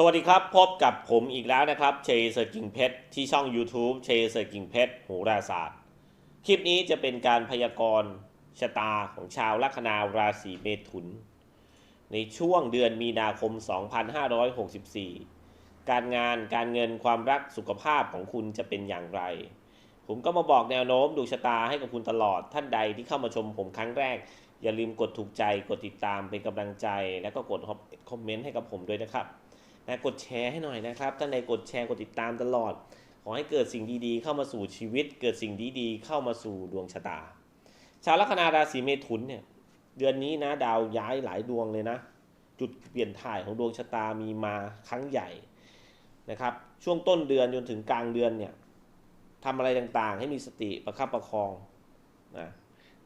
สวัสดีครับ พบกับผมอีกแล้วนะครับเชยเซอร์กิ่งเพชรที่ช่อง YouTube เชยเซอร์กิ่งเพชรโหราศาสตร์ คลิปนี้จะเป็นการพยากรณ์ชะตาของชาวลัคนาราศีเมถุน ในช่วงเดือนมีนาคม 2564 การงานการเงินความรักสุขภาพของคุณจะเป็นอย่างไร ผมก็มาบอกแนวโน้มดวงชะตาให้กับคุณตลอดท่านใดที่เข้ามาชมผมครั้งแรก อย่าลืมกดถูกใจกดติดตามเป็นกำลังใจ แล้วก็กดคอมเมนต์ให้กับผมด้วยนะครับ นะกดแชร์ให้หน่อยนะครับท่านใดกดแชร์กดติดตามตลอด ขอให้เกิดสิ่งดีๆ เข้ามาสู่ชีวิต เกิดสิ่งดีๆ เข้ามาสู่ดวงชะตา ชาวลัคนาราศีเมถุนเนี่ยเดือนนี้นะดาวย้ายหลายดวงเลยนะ จุดเปลี่ยนถ่ายของดวงชะตามีมาครั้งใหญ่นะครับ ช่วงต้นเดือนจนถึงกลางเดือนเนี่ยทำอะไรต่างๆ ให้มีสติประคับประคองนะ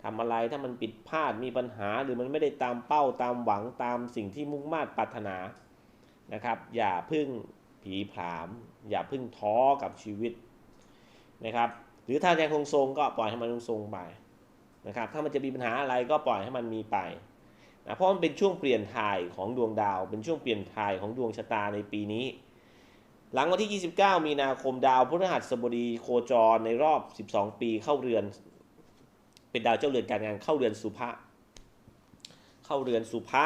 ทำอะไรถ้ามันผิดพลาดมีปัญหาหรือมันไม่ได้ตามเป้าตามหวังตามสิ่งที่มุ่งมา่ปรารถนา นะครับ อย่าพึ่งผีผาม อย่าพึ่งท้อกับชีวิตนะครับ หรือถ้ายังคงทรงก็ปล่อยให้มันคงทรงไปนะครับ ถ้ามันจะมีปัญหาอะไรก็ปล่อยให้มันมีไปนะเพราะมันเป็นช่วงเปลี่ยนถ่ายของดวงดาว เป็นช่วงเปลี่ยนถ่ายของดวงชะตาในปีนี้ หลังวันที่ 29 มีนาคมดาวพฤหัสบดีโคจรในรอบ 12 ปีเข้าเรือน เป็นดาวเจ้าเรือนการงานเข้าเรือนสุภะเข้าเรือนสุภะ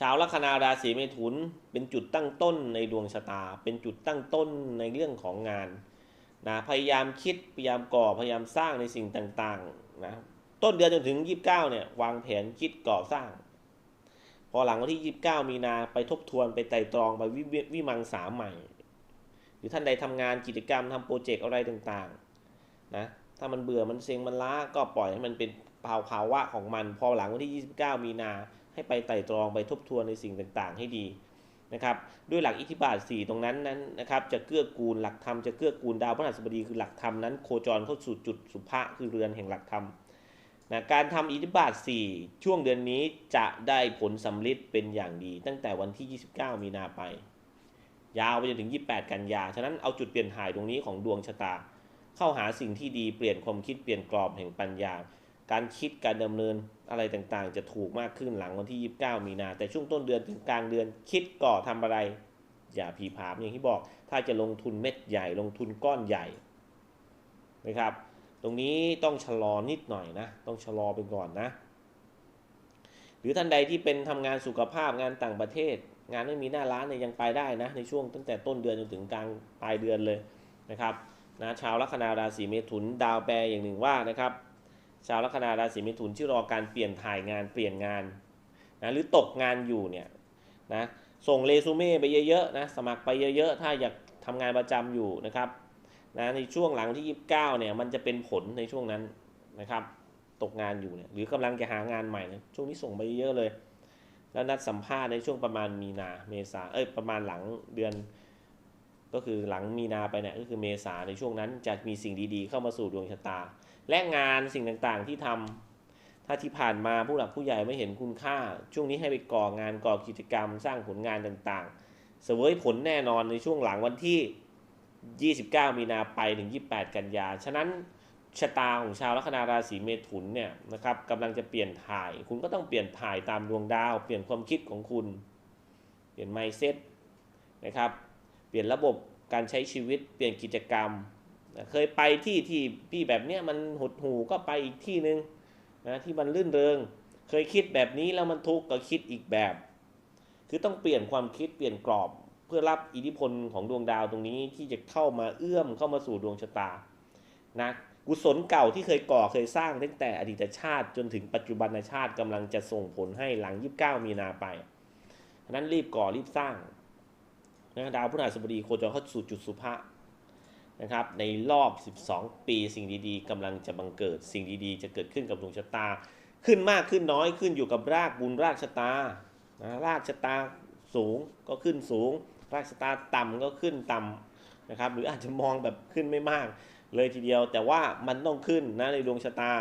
ชาวลัคนาราศีเมถุนเป็นจุดตั้งต้นในดวงชะตา เป็นจุดตั้งต้นในเรื่องของงานนะพยายามคิดพยายามก่อพยายามสร้างในสิ่งต่างๆนะต้นเดือนจนถึง 29เนี่ยวางแผนคิดก่อสร้าง พอหลังวันที่ 29 มีนาไปทบทวนไปไต่ตรองไปวิวิมังสาใหม่ หรือท่านใดทำงานกิจกรรมทำโปรเจกต์อะไรต่างๆนะถ้ามันเบื่อมันเซ็งมันล้าก็ปล่อยให้มันเป็น ภาวภาวะของมัน พอหลังวันที่ 29 มีนา ให้ไปไต่ตรองไปทบทวนในสิ่งต่างๆ ให้ดีนะครับด้วยหลักอิทธิบาท 4 ตรงนั้นนั้นนะครับจะเกื้อกูลหลักธรรมจะเกื้อกูลดาวพฤหัสบดีคือหลักธรรมนั้นโคจรเข้าสู่จุดสุภะคือเรือนแห่งหลักธรรมนะการทำอิทธิบาท 4 ช่วงเดือนนี้จะได้ผลสำลิดเป็นอย่างดี ตั้งแต่วันที่ 29 มีนาไป ยาวไปจนถึง 28 กันยา ฉะนั้นเอาจุดเปลี่ยนถ่ายตรงนี้ของดวงชะตา เข้าหาสิ่งที่ดีเปลี่ยนความคิดเปลี่ยนกรอบแห่งปัญญา การคิดการดำเนินอะไรต่างๆ จะถูกมากขึ้นหลังวันที่ 29 มีนา แต่ช่วงต้นเดือนถึงกลางเดือนคิดก่อทำอะไร อย่าผีผามอย่างที่บอก ถ้าจะลงทุนเม็ดใหญ่ ลงทุนก้อนใหญ่นะครับ ตรงนี้ต้องชะลอนิดหน่อยนะ ต้องชะลอไปก่อนนะ หรือท่านใดที่เป็นทำงานสุขภาพงานต่างประเทศ งานไม่มีหน้าร้านเนี่ยยังไปได้นะ ในช่วงตั้งแต่ต้นเดือนจนถึงกลางปลายเดือนเลยนะครับนะชาวลัคนาราศีเมถุนดาวแปรอย่างหนึ่งว่านะครับ ชาวลัคนาราศีเมถุนที่รอการเปลี่ยนถ่ายงานเปลี่ยนงานนะหรือตกงานอยู่เนี่ยนะส่งเรซูเม่ไปเยอะๆนะสมัครไปเยอะๆ ถ้าอยากทำงานประจำอยู่นะครับนะในช่วงหลังที่ 29เนี่ยมันจะเป็นผลในช่วงนั้นนะครับ ตกงานอยู่เนี่ยหรือกำลังจะหางานใหม่นะช่วงนี้ส่งไปเยอะเลย แล้วนัดสัมภาษณ์ในช่วงประมาณมีนาเมษาเอ้ยประมาณหลังเดือน ก็คือหลังมีนาไปเนี่ยก็คือเมษาในช่วงนั้นจะมีสิ่งดีๆ เข้ามาสู่ดวงชะตา และงานสิ่งต่างๆที่ทำถ้าที่ผ่านมาผู้หลักผู้ใหญ่ไม่เห็นคุณค่า ช่วงนี้ให้ไปก่องานก่อกิจกรรม สร้างผลงานต่างๆ เสวยผลแน่นอนในช่วงหลังวันที่ 29 มีนาไปถึง 28 กันยา ฉะนั้นชะตาของชาวลัคนาราศีเมถุนเนี่ยนะครับกำลังจะเปลี่ยนถ่าย คุณก็ต้องเปลี่ยนถ่ายตามดวงดาว เปลี่ยนความคิดของคุณ เปลี่ยนไมเซ็ตนะครับ ลี่ยนระบบการใช้ชีวิตเปลี่ยนกิจกรรมเคยไปที่ที่พี่แบบเนี้ยมันหดหูก็ไปอีกที่หนึ่งนะที่มันลื่นเริง เคยคิดแบบนี้แล้วมันทุกข์ก็คิดอีกแบบ คือต้องเปลี่ยนความคิดเปลี่ยนกรอบเพื่อรับอิทธิพลของดวงดาวตรงนี้ที่จะเข้ามาเอื้อมเข้ามาสู่ดวงชะตานะกุศลเก่าที่เคยก่อเคยสร้างตั้งแต่อดีตชาติจนถึงปัจจุบันชาติกำลังจะส่งผลให้หลัง 29 มีนาไปนั้นรีบก่อรีบสร้าง นะดาวพฤหัสบดีโคจรเข้าสู่จุดสุภะนะครับในรอบ 12 ปีสิ่งดีๆกำลังจะบังเกิดสิ่งดีๆ จะเกิดขึ้นกับดวงชะตา ขึ้นมากขึ้นน้อยขึ้นอยู่กับรากบุญรากชะตานะรากชะตาสูงก็ขึ้นสูง รากชะตาต่ำก็ขึ้นต่ำนะครับหรืออาจจะมองแบบขึ้นไม่มากเลยทีเดียว แต่ว่ามันต้องขึ้นนะในดวงชะตา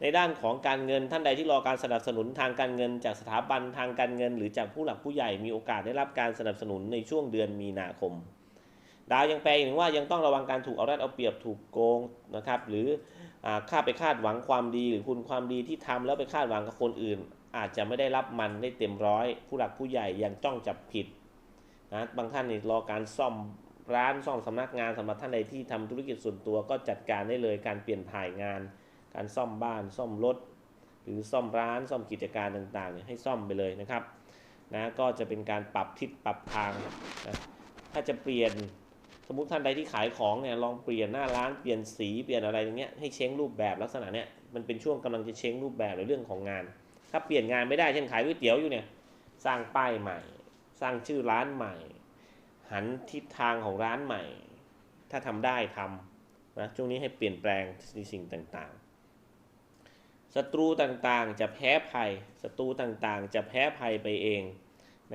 ในด้านของการเงินท่านใดที่รอการสนับสนุนทางการเงิน จากสถาบันทางการเงิน หรือจากผู้หลักผู้ใหญ่มีโอกาสได้รับการสนับสนุนในช่วงเดือนมีนาคม ดาวยังแปลอีกว่ายังต้องระวังการถูกเอารัดเอาเปรียบถูกโกงนะครับหรือคาดไปคาดหวังความดี หรือคุณความดีที่ทำแล้วไปคาดหวังกับคนอื่น อาจจะไม่ได้รับมันได้เต็มร้อย ผู้หลักผู้ใหญ่ยังจ้องจับผิดนะบางท่านนี่รอการซ่อมร้านซ่อมสำนักงานสำหรับท่านใดที่ทำธุรกิจส่วนตัวก็จัดการได้เลยการเปลี่ยนถ่ายงาน การซ่อมบ้านซ่อมรถ หรือซ่อมร้านซ่อมกิจการต่างๆเนี่ยให้ซ่อมไปเลยนะครับนะก็จะเป็นการปรับทิศปรับทางนะถ้าจะเปลี่ยนสมมติท่านใดที่ขายของเนี่ยลองเปลี่ยนหน้าร้านเปลี่ยนสีเปลี่ยนอะไรอย่างเงี้ยให้เช้งรูปแบบลักษณะเนี้ยมันเป็นช่วงกำลังจะเช้งรูปแบบในเรื่องของงาน ถ้าเปลี่ยนงานไม่ได้เช่นขายก๋วยเตี๋ยวอยู่เนี่ยสร้างป้ายใหม่ สร้างชื่อร้านใหม่ หันทิศทางของร้านใหม่ ถ้าทำได้ทำนะช่วงนี้ให้เปลี่ยนแปลงในสิ่งต่างๆ ศัตรูต่างๆ จะแพ้ภัยศัตรูต่างๆ จะแพ้ภัยไปเอง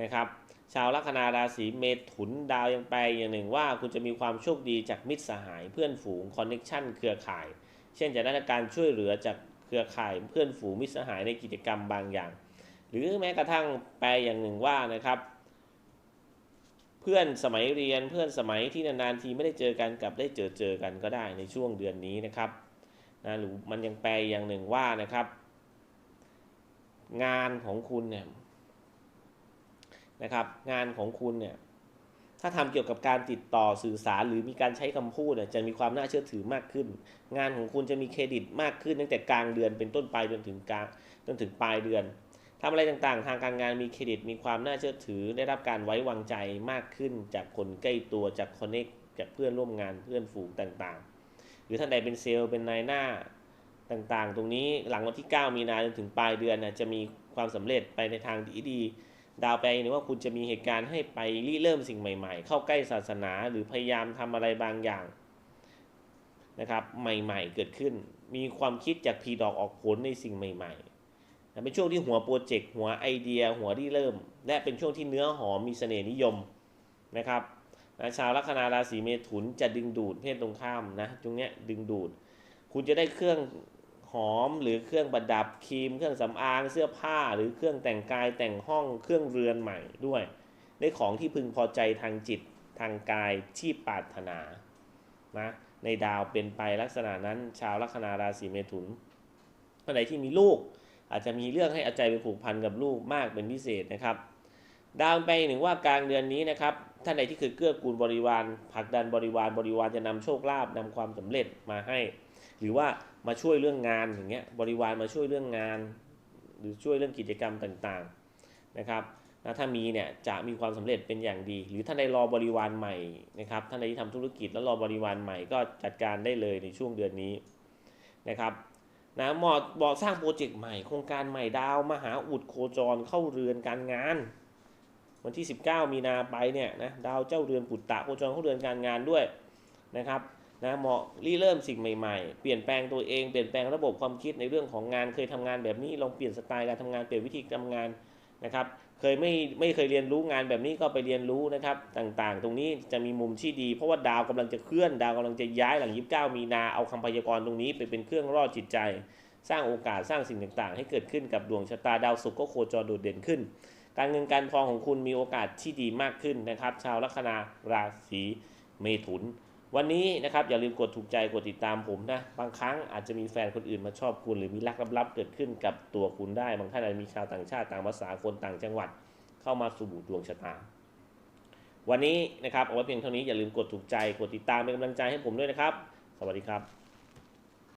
นะครับชาวลัคนาราศีเมถุนดาวยังแปลอย่างหนึ่งว่า คุณจะมีความโชคดีจากมิตรสหายเพื่อนฝูงคอนเน็ชันเครือข่าย เช่นจะได้การช่วยเหลือจากเครือข่ายเพื่อนฝูงมิตรสหายในกิจกรรมบางอย่าง หรือแม้กระทั่งแปลอย่างหนึ่งว่านะครับ เพื่อนสมัยเรียนเพื่อนสมัยที่นานๆทีไม่ได้เจอกันกลับได้เจอเจอกันก็ได้ในช่วงเดือนนี้นะครับ นะหรือมันยังแปลอย่างหนึ่งว่านะครับ งานของคุณเนี่ยนะครับ งานของคุณเนี่ยถ้าทำเกี่ยวกับการติดต่อสื่อสารหรือมีการใช้คำพูดเนี่ยจะมีความน่าเชื่อถือมากขึ้น งานของคุณจะมีเครดิตมากขึ้น ตั้งแต่กลางเดือนเป็นต้นไปจนถึงกลางจนถึงปลายเดือนทำอะไรต่างๆ ทางการงานมีเครดิตมีความน่าเชื่อถือ ได้รับการไว้วางใจมากขึ้น จากคนใกล้ตัวจากคอนเน็กจากเพื่อนร่วมงานเพื่อนฝูงต่างๆ หรือท่านใดเป็นเซลล์เป็นนายหน้าต่างๆ ตรงนี้หลังวันที่ 9 มีนาจนถึงปลายเดือนนะจะมีความสำเร็จไปในทางที่ดีดาวไปหรือว่าคุณจะมีเหตุการณ์ให้ไปริเริ่มสิ่งใหม่ ๆ เข้าใกล้ศาสนาหรือพยายามทำอะไรบางอย่างนะครับใหม่ๆเกิดขึ้น มีความคิดจากพีดอกออกผลในสิ่งใหม่ ๆ เป็นช่วงที่หัวโปรเจกต์หัวไอเดีย หัวที่เริ่ม และเป็นช่วงที่เนื้อหอมมีเสน่ห์นิยมนะครับ นะชาวลัคนาราศีเมถุนจะดึงดูดเพศตรงข้ามนะตรงเนี้ยดึงดูด คุณจะได้เครื่องหอมหรือเครื่องประดับครีม เครื่องสำอางเสื้อผ้า หรือเครื่องแต่งกายแต่งห้องเครื่องเรือนใหม่ด้วย ได้ของที่พึงพอใจทางจิตทางกายที่ปรารถนานะในดาวเป็นไปลักษณะนั้น ชาวลัคนาราศีเมถุนคนไหนที่มีลูก อาจจะมีเรื่องให้อาใจไปผูกพันกับลูกมากเป็นพิเศษนะครับ ดาวไปหนึ่งว่ากลางเดือนนี้นะครับ ท่านใดที่เคยเกื้อกูลบริวารผลักดันบริวารบริวารจะนำโชคลาภนำความสำเร็จมาให้ หรือว่ามาช่วยเรื่องงานอย่างเงี้ยบริวารมาช่วยเรื่องงาน หรือช่วยเรื่องกิจกรรมต่างๆนะครับนะถ้ามีเนี่ยจะมีความสำเร็จเป็นอย่างดี หรือท่านใดรอบริวารใหม่นะครับท่านใดที่ทำธุรกิจแล้วรอบริวารใหม่ก็จัดการได้เลยในช่วงเดือนนี้นะครับนะหมาะเหมาะสร้างโปรเจกต์ใหม่โครงการใหม่ดาว มหาอุดโคจรเข้าเรือนการงาน วันที่ 19 มีนาไปเนี่ยนะดาวเจ้าเรือนปุตตะโคจรเข้าเรือนการงานด้วยนะครับนะเหมาะรีเริ่มสิ่งใหม่ๆ เปลี่ยนแปลงตัวเองเปลี่ยนแปลงระบบความคิดในเรื่องของงานเคยทำงานแบบนี้ลองเปลี่ยนสไตล์การทำงานเปลี่ยนวิธีทำงานนะครับเคยไม่ไม่เคยเรียนรู้งานแบบนี้ก็ไปเรียนรู้นะครับต่างๆ ตรงนี้จะมีมุมที่ดี เพราะว่าดาวกำลังจะเคลื่อน ดาวกำลังจะย้ายหลัง29มีนาเอาคำพยากรณ์ตรงนี้ไปเป็นเครื่องรอดจิตใจ สร้างโอกาสสร้างสิ่งต่างๆ ให้เกิดขึ้นกับดวงชะตาดาวศุกร์ก็โคจรโดดเด่นขึ้น การเงินการทองของคุณมีโอกาสที่ดีมากขึ้นนะครับ ชาวลัคนาราศีเมถุน วันนี้นะครับอย่าลืมกดถูกใจกดติดตามผมนะ บางครั้งอาจจะมีแฟนคนอื่นมาชอบคุณ หรือมีรักลับๆเกิดขึ้นกับตัวคุณได้ บางท่านอาจจะมีชาวต่างชาติต่างภาษาคนต่างจังหวัด เข้ามาสู่ดวงชะตา วันนี้นะครับเอาไว้เพียงเท่านี้อย่าลืมกดถูกใจกดติดตามเป็นกำลังใจให้ผมด้วยนะครับ สวัสดีครับ